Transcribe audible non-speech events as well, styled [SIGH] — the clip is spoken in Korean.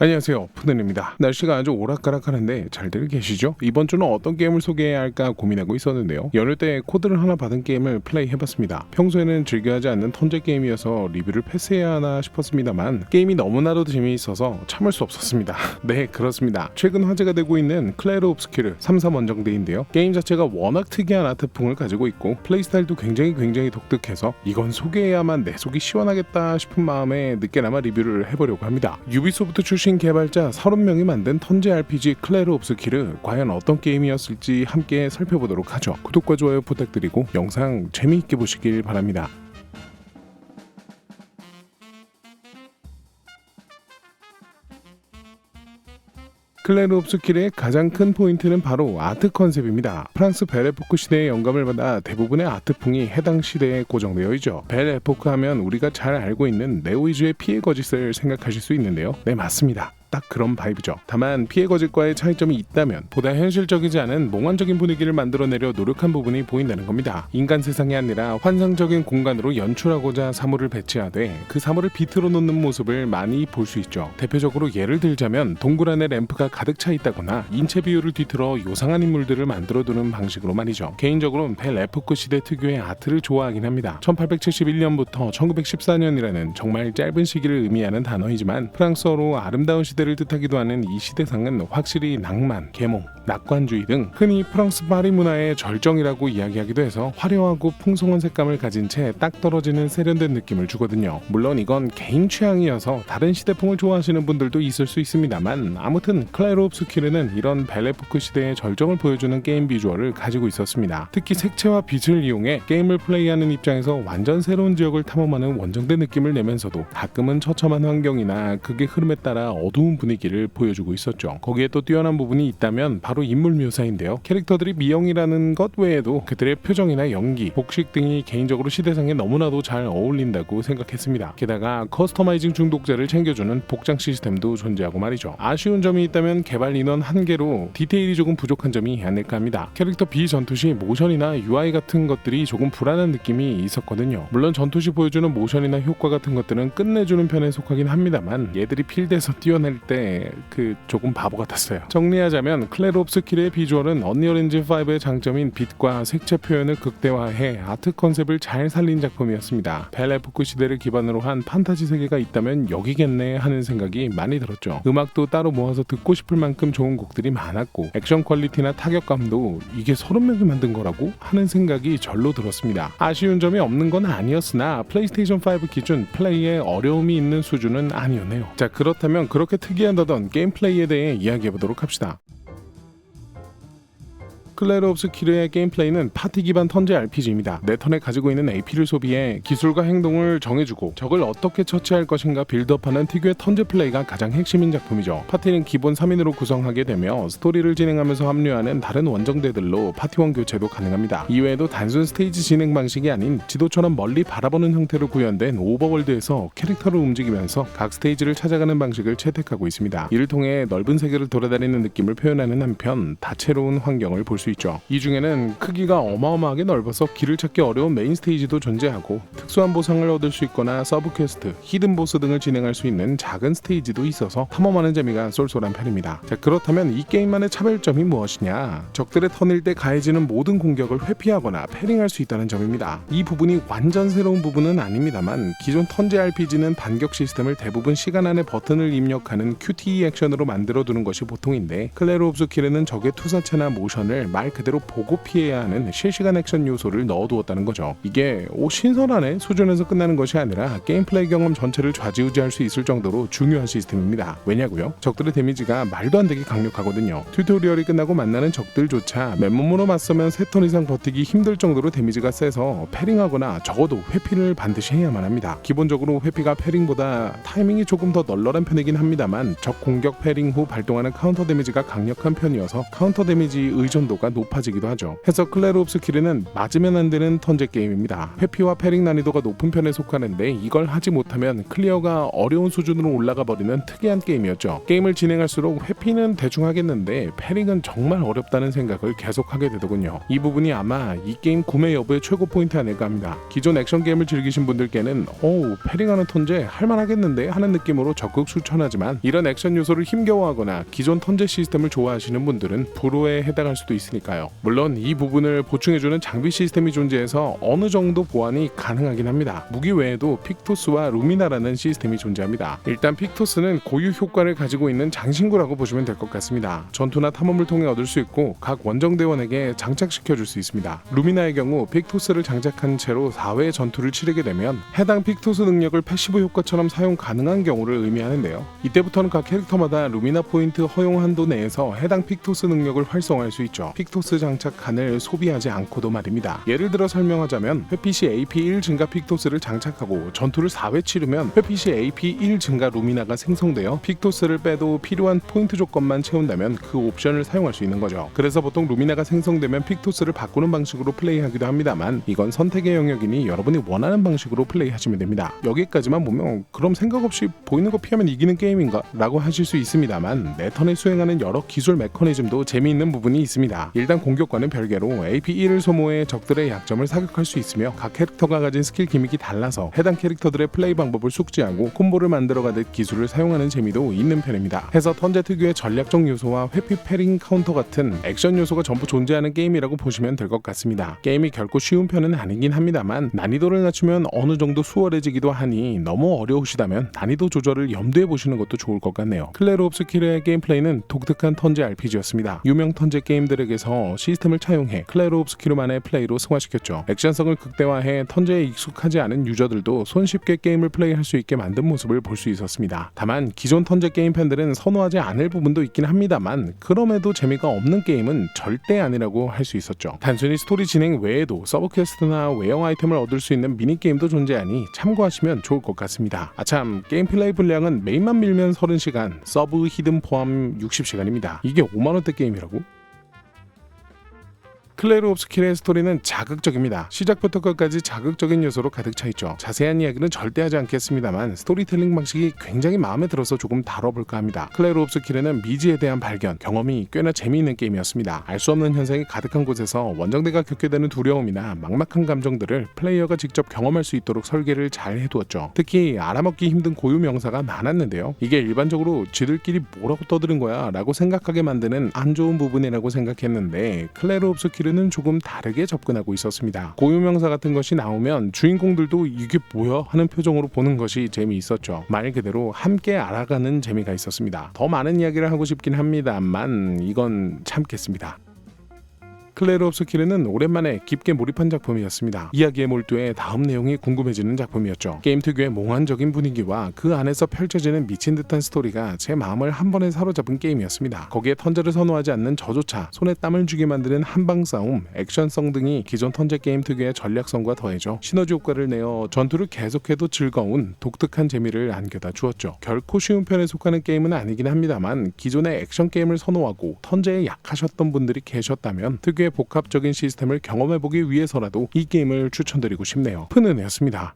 안녕하세요. 푸른입니다. 날씨가 아주 오락가락하는데 잘들 계시죠? 이번 주는 어떤 게임을 소개해야 할까 고민하고 있었는데요. 연휴 때 코드를 하나 받은 게임을 플레이해봤습니다. 평소에는 즐겨하지 않는 턴제 게임이어서 리뷰를 패스해야 하나 싶었습니다만 게임이 너무나도 재미있어서 참을 수 없었습니다. [LAUGHS] 네 그렇습니다. 최근 화제가 되고 있는 클레르 옵스키르 3.3 원정대인데요. 게임 자체가 워낙 특이한 아트풍을 가지고 있고 플레이 스타일도 굉장히 굉장히 독특해서 이건 소개해야만 내 속이 시원하겠다 싶은 마음에 늦게나마 리뷰를 해보려고 합니다. 유비소프트 출신 개발자 30명이 만든 턴제 RPG 클레르 옵스키르 과연 어떤 게임이었을지 함께 살펴보도록 하죠. 구독과 좋아요 부탁드리고 영상 재미있게 보시길 바랍니다 클레르 옵스킬의 가장 큰 포인트는 바로 아트 컨셉입니다. 프랑스 벨 에포크 시대의 영감을 받아 대부분의 아트풍이 해당 시대에 고정되어 있죠. 벨 에포크 하면 우리가 잘 알고 있는 네오이즈의 피해 거짓을 생각하실 수 있는데요. 네, 맞습니다. 딱 그런 바이브죠. 다만 피해 거짓과의 차이점이 있다면 보다 현실적이지 않은 몽환적인 분위기를 만들어내려 노력한 부분이 보인다는 겁니다. 인간 세상이 아니라 환상적인 공간으로 연출하고자 사물을 배치하되 그 사물을 비트로 놓는 모습을 많이 볼 수 있죠. 대표적으로 예를 들자면 동굴 안에 램프가 가득 차 있다거나 인체 비율을 뒤틀어 요상한 인물들을 만들어두는 방식으로 말이죠. 개인적으로는 벨 에포크 시대 특유의 아트를 좋아하긴 합니다. 1871년부터 1914년이라는 정말 짧은 시기를 의미하는 단어이지만 프랑스어로 아름다운 시대 를 뜻하기도 하는 이 시대상은 확실히 낭만, 계몽, 낙관주의 등 흔히 프랑스 파리 문화의 절정이라고 이야기하기도 해서 화려하고 풍성한 색감을 가진 채 딱 떨어지는 세련된 느낌을 주거든요. 물론 이건 개인 취향이어서 다른 시대풍을 좋아하시는 분들도 있을 수 있습니다만 아무튼 클레로 옵스키르는 이런 벨레포크 시대의 절정을 보여주는 게임 비주얼을 가지고 있었습니다. 특히 색채와 빛을 이용해 게임을 플레이하는 입장에서 완전 새로운 지역을 탐험하는 원정대 느낌을 내면서도 가끔은 처참한 환경이나 극의 흐름에 따라 어두운 분위기를 보여주고 있었죠. 거기에 또 뛰어난 부분이 있다면 바로 인물 묘사인데요. 캐릭터들이 미영이라는 것 외에도 그들의 표정이나 연기, 복식 등이 개인적으로 시대상에 너무나도 잘 어울린다고 생각했습니다. 게다가 커스터마이징 중독자를 챙겨주는 복장 시스템도 존재하고 말이죠. 아쉬운 점이 있다면 개발 인원 한계로 디테일이 조금 부족한 점이 아닐까 합니다. 캐릭터 B 전투 시 모션이나 UI 같은 것들이 조금 불안한 느낌이 있었거든요. 물론 전투 시 보여주는 모션이나 효과 같은 것들은 끝내주는 편에 속하긴 합니다만 얘들이 필드에서 뛰어낼 때 그 조금 바보 같았어요. 정리하자면 클레롭스킬의 비주얼은 엔진 5의 장점인 빛과 색채 표현을 극대화해 아트 컨셉을 잘 살린 작품이었습니다. 벨레포크 시대를 기반으로 한 판타지 세계가 있다면 여기겠네 하는 생각이 많이 들었죠. 음악도 따로 모아서 듣고 싶을 만큼 좋은 곡들이 많았고 액션 퀄리티나 타격감도 이게 30명이 만든 거라고 하는 생각이 절로 들었습니다. 아쉬운 점이 없는 건 아니었으나 플레이스테이션 5 기준 플레이에 어려움이 있는 수준은 아니었네요. 자 그렇다면 그렇게 특이하다던 게임 플레이에 대해 이야기해 보도록 합시다. 클레르 옵스키르의 게임 플레이는 파티 기반 턴제 RPG입니다. 내 턴에 가지고 있는 AP를 소비해 기술과 행동을 정해주고 적을 어떻게 처치할 것인가 빌드업하는 특유의 턴제 플레이가 가장 핵심인 작품이죠. 파티는 기본 3인으로 구성하게 되며 스토리를 진행하면서 합류하는 다른 원정대들로 파티원 교체도 가능합니다. 이외에도 단순 스테이지 진행 방식이 아닌 지도처럼 멀리 바라보는 형태로 구현된 오버월드에서 캐릭터를 움직이면서 각 스테이지를 찾아가는 방식을 채택하고 있습니다. 이를 통해 넓은 세계를 돌아다니는 느낌을 표현하는 한편 다채로운 환경을 볼 수 있죠. 이 중에는 크기가 어마어마하게 넓어서 길을 찾기 어려운 메인 스테이지도 존재하고 특수한 보상을 얻을 수 있거나 서브 퀘스트, 히든 보스 등을 진행할 수 있는 작은 스테이지도 있어서 탐험하는 재미가 쏠쏠한 편입니다. 자, 그렇다면 이 게임만의 차별점이 무엇이냐? 적들의 턴일 때 가해지는 모든 공격을 회피하거나 패링할 수 있다는 점입니다. 이 부분이 완전 새로운 부분은 아닙니다만 기존 턴제 RPG는 반격 시스템을 대부분 시간 안에 버튼을 입력하는 QTE 액션으로 만들어 두는 것이 보통인데 클레르 옵스 키르는 적의 투사체나 모션을 말 그대로 보고 피해야 하는 실시간 액션 요소를 넣어두었다는 거죠. 이게 오 신선하네 수준에서 끝나는 것이 아니라 게임 플레이 경험 전체를 좌지우지할 수 있을 정도로 중요한 시스템입니다. 왜냐고요? 적들의 데미지가 말도 안 되게 강력하거든요. 튜토리얼이 끝나고 만나는 적들조차 맨몸으로 맞서면 3턴 이상 버티기 힘들 정도로 데미지가 세서 패링하거나 적어도 회피를 반드시 해야만 합니다. 기본적으로 회피가 패링보다 타이밍이 조금 더 널널한 편이긴 합니다만 적 공격 패링 후 발동하는 카운터 데미지가 강력한 편이어서 카운터 데미지 의존도가 난이도가 높아지기도 하죠. 해서 클레르 옵스 키르는 맞으면 안 되는 턴제 게임입니다. 회피와 패링 난이도가 높은 편에 속하는데 이걸 하지 못하면 클리어가 어려운 수준으로 올라가 버리는 특이한 게임이었죠. 게임을 진행할수록 회피는 대충 하겠는데 패링은 정말 어렵다는 생각을 계속하게 되더군요. 이 부분이 아마 이 게임 구매 여부의 최고 포인트 아닐까 합니다. 기존 액션 게임을 즐기신 분들께는 어우 패링하는 턴제 할만하겠는데 하는 느낌으로 적극 추천하지만 이런 액션 요소를 힘겨워하거나 기존 턴제 시스템을 좋아하시는 분들은 불호에 해당할 수도 있으니 까요. 물론 이 부분을 보충해주는 장비 시스템이 존재해서 어느 정도 보완이 가능하긴 합니다. 무기 외에도 픽토스와 루미나라는 시스템이 존재합니다. 일단 픽토스는 고유 효과를 가지고 있는 장신구라고 보시면 될 것 같습니다. 전투나 탐험을 통해 얻을 수 있고 각 원정대원에게 장착시켜 줄 수 있습니다. 루미나의 경우 픽토스를 장착한 채로 4회 전투를 치르게 되면 해당 픽토스 능력을 패시브 효과처럼 사용 가능한 경우를 의미하는데요. 이때부터는 각 캐릭터마다 루미나 포인트 허용 한도 내에서 해당 픽토스 능력을 활성화할 수 있죠. 픽 토스 장착 칸을 소비하지 않고도 말입니다. 예를 들어 설명하자면 회피시 AP 1 증가 픽토스를 장착하고 전투를 4회 치르면 회피시 AP 1 증가 루미나가 생성되어 픽토스를 빼도 필요한 포인트 조건만 채운다면 그 옵션을 사용할 수 있는 거죠. 그래서 보통 루미나가 생성되면 픽토스를 바꾸는 방식으로 플레이하기도 합니다만 이건 선택의 영역이니 여러분이 원하는 방식으로 플레이하시면 됩니다. 여기까지만 보면 그럼 생각 없이 보이는 거 피하면 이기는 게임인가? 라고 하실 수 있습니다만 내 턴에 수행하는 여러 기술 메커니즘도 재미있는 부분이 있습니다. 일단 공격과는 별개로 AP1을 소모해 적들의 약점을 사격할 수 있으며 각 캐릭터가 가진 스킬 기믹이 달라서 해당 캐릭터들의 플레이 방법을 숙지하고 콤보를 만들어가듯 기술을 사용하는 재미도 있는 편입니다. 해서 턴제 특유의 전략적 요소와 회피 패링 카운터 같은 액션 요소가 전부 존재하는 게임이라고 보시면 될 것 같습니다. 게임이 결코 쉬운 편은 아니긴 합니다만 난이도를 낮추면 어느 정도 수월해지기도 하니 너무 어려우시다면 난이도 조절을 염두에 보시는 것도 좋을 것 같네요. 클레르 옵스 키르의 게임 플레이는 독특한 턴제 RPG였습니다. 유명 턴제 게임들에게 서 시스템을 차용해 클레르 옵스 키르만의 플레이로 승화시켰죠. 액션성을 극대화해 턴제에 익숙하지 않은 유저들도 손쉽게 게임을 플레이할 수 있게 만든 모습을 볼 수 있었습니다. 다만 기존 턴제 게임 팬들은 선호하지 않을 부분도 있긴 합니다만 그럼에도 재미가 없는 게임은 절대 아니라고 할 수 있었죠. 단순히 스토리 진행 외에도 서브 퀘스트나 외형 아이템을 얻을 수 있는 미니 게임도 존재하니 참고하시면 좋을 것 같습니다. 아참 게임 플레이 분량은 메인만 밀면 30시간, 서브 히든 포함 60시간입니다. 이게 5만 원대 게임이라고? 클레르 옵스킬의 스토리는 자극적입니다. 시작부터 끝까지 자극적인 요소로 가득 차 있죠. 자세한 이야기는 절대 하지 않겠습니다만 스토리텔링 방식이 굉장히 마음에 들어서 조금 다뤄볼까 합니다. 클레르 옵스킬에는 미지에 대한 발견, 경험이 꽤나 재미있는 게임이었습니다. 알 수 없는 현상이 가득한 곳에서 원정대가 겪게 되는 두려움이나 막막한 감정들을 플레이어가 직접 경험할 수 있도록 설계를 잘 해두었죠. 특히 알아먹기 힘든 고유 명사가 많았는데요. 이게 일반적으로 쥐들끼리 뭐라고 떠드는 거야 라고 생각하게 만드는 안 좋은 부분이라고 생각했는데 클레르 옵스킬 은 조금 다르게 접근하고 있었습니다. 고유명사 같은 것이 나오면 주인공들도 이게 뭐야 하는 표정으로 보는 것이 재미있었죠. 말 그대로 함께 알아가는 재미가 있었습니다. 더 많은 이야기를 하고 싶긴 합니다만 이건 참겠습니다. 클레르 옵스 키르는 오랜만에 깊게 몰입한 작품이었습니다. 이야기에 몰두해 다음 내용이 궁금해지는 작품이었죠. 게임 특유의 몽환적인 분위기와 그 안에서 펼쳐지는 미친 듯한 스토리가 제 마음을 한 번에 사로잡은 게임이었습니다. 거기에 턴제를 선호하지 않는 저조차 손에 땀을 쥐게 만드는 한방 싸움, 액션성 등이 기존 턴제 게임 특유의 전략성과 더해져 시너지 효과를 내어 전투를 계속해도 즐거운 독특한 재미를 안겨다 주었죠. 결코 쉬운 편에 속하는 게임은 아니긴 합니다만 기존의 액션 게임을 선호하고 턴제에 약하셨던 분들이 계셨다면 특유의 복합적인 시스템을 경험해보기 위해서라도 이 게임을 추천드리고 싶네요. 푸는 애였습니다.